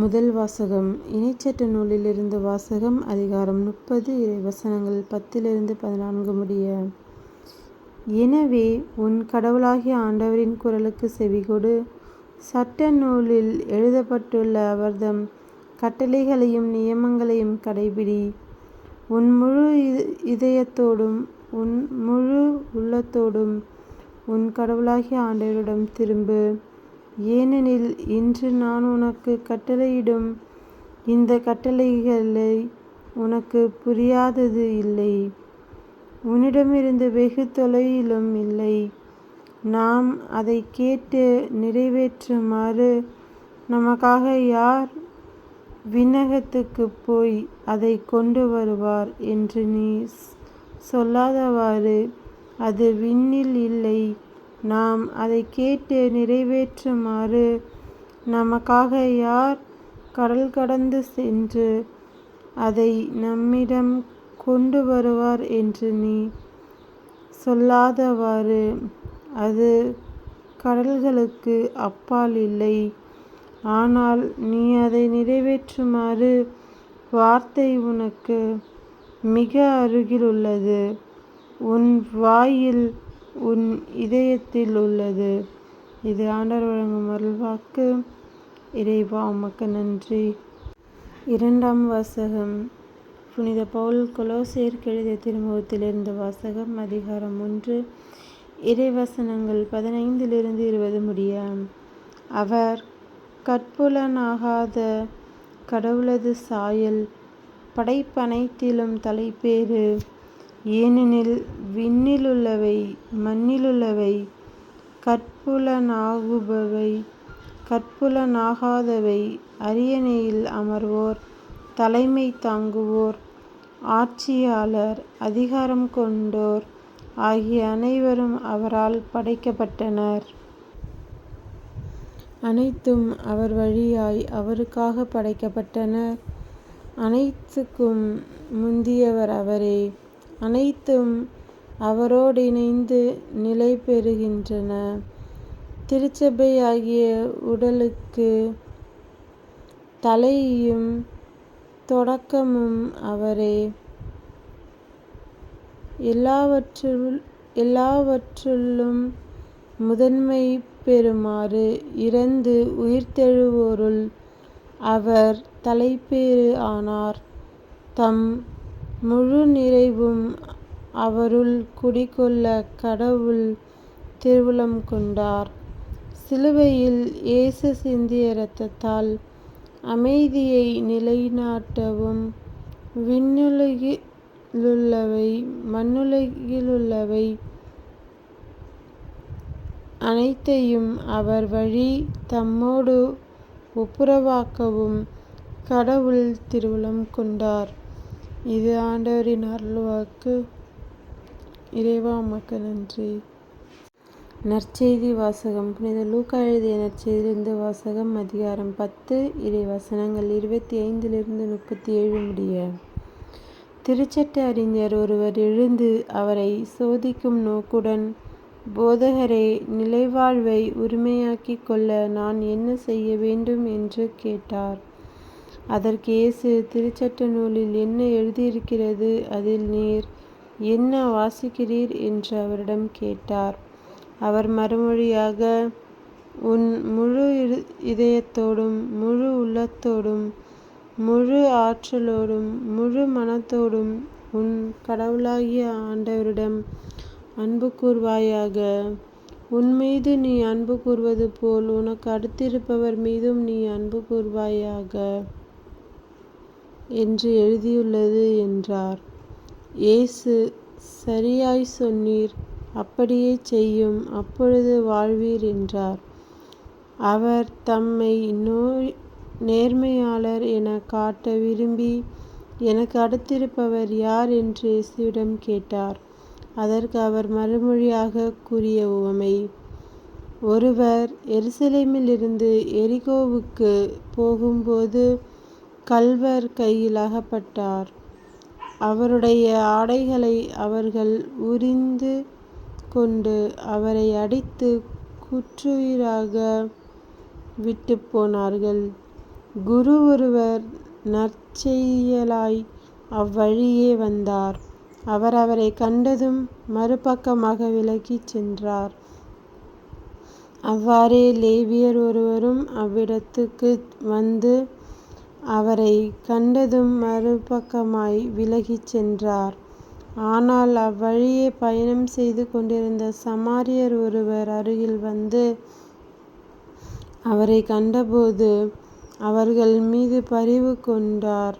முதல் வாசகம். இணைச்சட்ட நூலிலிருந்து வாசகம் அதிகாரம் முப்பது இறைவசனங்கள் பத்திலிருந்து பதினான்கு முடிய. எனவே உன் கடவுளாகிய ஆண்டவரின் குரலுக்கு செவிகொடு சட்ட நூலில் எழுதப்பட்டுள்ள அவர்தம் கட்டளைகளையும் நியமங்களையும் கடைபிடி. உன் முழு இதயத்தோடும் உன் முழு உள்ளத்தோடும் உன் கடவுளாகிய ஆண்டவரிடம் திரும்பு. ஏனெனில் இன்று நான் உனக்கு கட்டளையிடும். இந்த கட்டளைகளை உனக்கு புரியாதது இல்லை. உன்னிடமிருந்து வெகு தொலையிலும் இல்லை. நாம் அதை கேட்டு நிறைவேற்றுமாறு நமக்காக யார் விண்ணகத்துக்குப் போய் அதை கொண்டு வருவார் என்று நீ சொல்லாதவாறு அது விண்ணில் இல்லை. நாம் அதை கேட்டு நிறைவேற்றுமாறு நமக்காக யார் கடல் கடந்து சென்று அதை நம்மிடம் கொண்டு வருவார் என்று நீ சொல்லாதவாறு. அது கடல்களுக்கு அப்பால் இல்லை. ஆனால் நீ அதை நிறைவேற்றுமாறு வார்த்தை உனக்கு மிக அருகில் உள்ளது உன் வாயில் உன் இதயத்தில் உள்ளது இது ஆண்டவர் வழங்கும் அருள்வாக்கு. இறைவா உமக்கு நன்றி. இரண்டாம் வாசகம். புனித பவுல் கொலோசியருக்கு எழுதிய திருமுகத்திலிருந்து வாசகம் அதிகாரம் ஒன்று. இறைவசனங்கள் பதினைந்திலிருந்து இருபது முடிய அவர் கற்புலனாகாத கடவுளது சாயல் படைப்பனைத்திலும் தலைப்பேறு. ஏனெனில் விண்ணிலுள்ளவை மண்ணிலுள்ளவை கற்புலனாகுபவை கற்புலனாகாதவை அரியணையில் அமர்வோர் தலைமை தாங்குவோர் ஆட்சியாளர் அதிகாரம் கொண்டோர் ஆகிய அனைவரும் அவரால் படைக்கப்பட்டனர். அனைத்தும் அவர் வழியாய் அவருக்காக படைக்கப்பட்டனர். அனைத்துக்கும் முந்தியவர் அவரே. அனைத்தும் அவரோடிணைந்து நிலை பெறுகின்றன. திருச்சபையாகிய உடலுக்கு தலையும் தொடக்கமும் அவரே. எல்லாவற்றுள் எல்லாவற்றுள்ளும் முதன்மை பெறுமாறு இறந்து உயிர்த்தெழுவோருள் அவர் தலைப்பேறு ஆனார். தம் முழு நிறைவும் அவருள் குடிகொள்ள கடவுள் திருவுளம் கொண்டார். சிலுவையில் இயேசு சிந்திய இரத்தத்தால் அமைதியை நிலைநாட்டவும் விண்ணுலகிலுள்ளவை மண்ணுலகிலுள்ளவை அனைத்தையும் அவர் வழி தம்மோடு ஒப்புரவாக்கவும் கடவுள் திருவுளம் கொண்டார். இது ஆண்டவரின் அருள்வாக்கு. இறைவா உமக்கு நன்றி. நற்செய்தி வாசகம். புனித லூக்கா எழுதிய நற்செய்தியிலிருந்து வாசகம் அதிகாரம் பத்து இறை வசனங்கள் இருபத்தி ஐந்திலிருந்து முப்பத்தி ஏழு முடிய. திருச்சட்ட அறிஞர் ஒருவர் எழுந்து அவரை சோதிக்கும் நோக்குடன் போதகரே நிலைவாழ்வை உரிமையாக்கி கொள்ள நான் என்ன செய்ய வேண்டும்? என்று கேட்டார். அதற்கு இயேசு திருச்சட்ட நூலில் என்ன எழுதியிருக்கிறது? அதில் நீர் என்ன வாசிக்கிறீர்? என்று அவரிடம் கேட்டார். அவர் மறுமொழியாக உன் முழு இதயத்தோடும் முழு உள்ளத்தோடும் முழு ஆற்றலோடும் முழு மனத்தோடும் உன் கடவுளாகிய ஆண்டவரிடம் அன்பு கூர்வாயாக. உன் மீது நீ அன்பு கூர்வது போல் உனக்கு அடுத்திருப்பவர் மீதும் நீ அன்பு கூர்வாயாக என்று எழுதியுள்ளது என்றார். இயேசு சரியாய் சொன்னீர் அப்படியே செய்யும் அப்பொழுது வாழ்வீர் என்றார். அவர் தம்மை நேர்மையாளர் எனக் காட்ட விரும்பி எனக்கு அடுத்திருப்பவர் யார் என்று இயேசுவிடம் கேட்டார். அதற்கு அவர் மறுமொழியாகக் கூறிய உவமை ஒருவர் எருசலேமிலிருந்து எரிகோவுக்குப் போகும்போது கள்வர் கையில் அகப்பட்டார். அவருடைய ஆடைகளை அவர்கள் உரிந்து கொண்டு அவரை அடித்து குற்றுயிராக விட்டுப் போனார்கள். குரு ஒருவர் நற்செயலாய் அவ்வழியே வந்தார் அவர் அவரை கண்டதும் மறுபக்கமாக விலகிச் சென்றார் அவ்வாறே லேவியர் ஒருவரும் அவ்விடத்துக்கு வந்து அவரை கண்டதும் மறுபக்கமாய் விலகிச் சென்றார். ஆனால் அவ்வழியே பயணம் செய்து கொண்டிருந்த சமாரியர் ஒருவர் அருகில் வந்து அவரை கண்டபோது அவர்கள் மீது பரிவு கொண்டார்.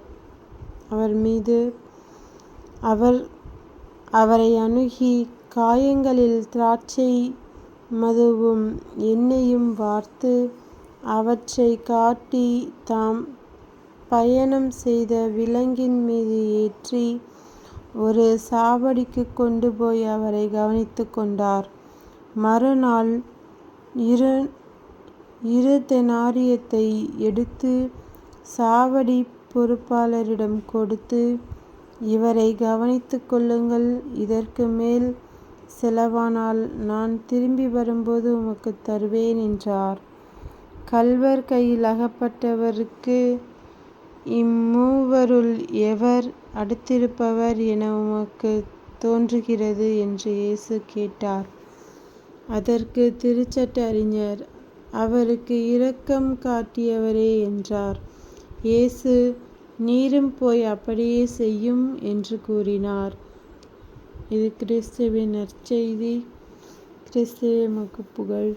அவர் மீது அவர் அவரை அணுகி காயங்களில் திராட்சை மதுவும் எண்ணெயும் வார்த்து அவற்றை காட்டி தாம் பயணம் செய்த விலங்கின் மீது ஏற்றி ஒரு சாவடிக்கு கொண்டு போய் அவரை கவனித்து கொண்டார். மறுநாள் இரு இரு தெனாரியத்தை எடுத்து சாவடி பொறுப்பாளரிடம் கொடுத்து இவரை கவனித்து கொள்ளுங்கள் இதற்கு மேல் செலவானால் நான் திரும்பி வரும்போது உமக்கு தருவேன் என்றார். கல்வர் கையில் அகப்பட்டவருக்கு இம்மூவருள் எவர் அடுத்திருப்பவர் என உமக்கு தோன்றுகிறது என்று இயேசு கேட்டார். அதற்கு திருச்சட்ட அறிஞர் அவருக்கு இரக்கம் காட்டியவரே என்றார். இயேசு நீரும் போய் அப்படியே செய்யும் என்று கூறினார். இது கிறிஸ்துவின் நற்செய்தி. கிறிஸ்துவே மக்கு புகழ்